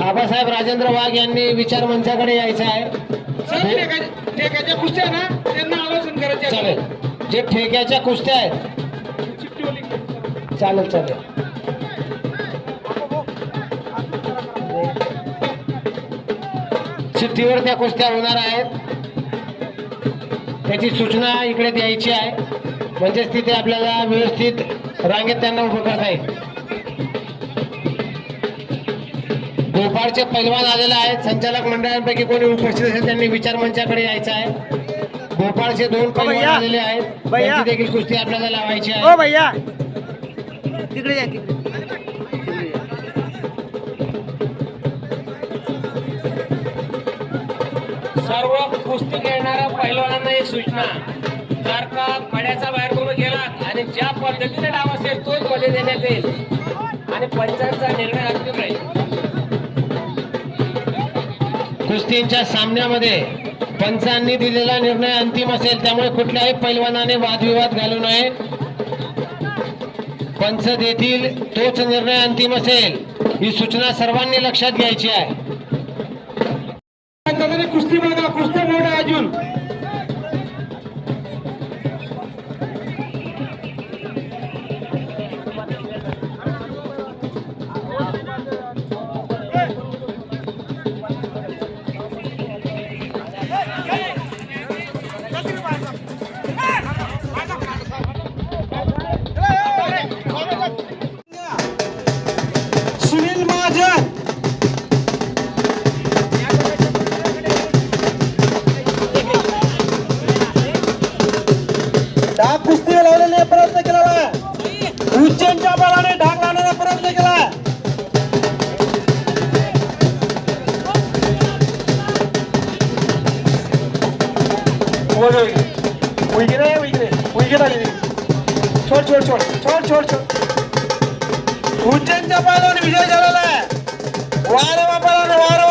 आबासाहेब राजेंद्र वाघ यांनी विचार मंचाकडे यायचं आहे. ठेक्याच्या कुस्त्या ना? त्यांना आलोचन करायचे चालेल. जे ठेक्याच्या कुस्त्या आहेत. चालेल चालेल. चिठ्ठीवर त्या कुस्त्या होणार आहेत. त्याची सूचना इकडे द्यायची आहे. म्हणजेच तिथे आपल्याला व्यवस्थित रांगेत त्यांना उभं करता येईल. भोपाळचे पैलवान आलेले आहेत. संचालक मंडळांपैकी कोणी उपस्थित असेल त्यांनी विचार मंचाकडे यायचं आहे. भोपाळचे दोन पैलवान. आलेले आहेत. त्यांची देखील कुस्ती आपल्याला लावायची आहे. ओ भैया! तिकडे या तिकडे. तिकडे या. सर्व कुस्ती खेळणाऱ्या पैलवानांना एक सूचना. जर का कड्याचा बाहेर करून गेला आणि ज्या पद्धतीने डाव असेल तोच मध्ये देण्यात येईल. आणि पंचायतचा निर्णय अंतिम राहील. कुस्तींच्या सामन्यामध्ये पंचांनी दिलेला निर्णय अंतिम असेल त्यामुळे कुठल्याही पैलवानाने वादविवाद घालू नये. पंच देतील तोच निर्णय अंतिम असेल ही सूचना सर्वांनी लक्षात घ्यायची आहे. तरी उईगिरे उईगिरे उईगिरे आली छोड छोड छोड छोड छोड छोड उज्जैनच्या पायलाने विजय झालेला आहे वारे बापाला वारे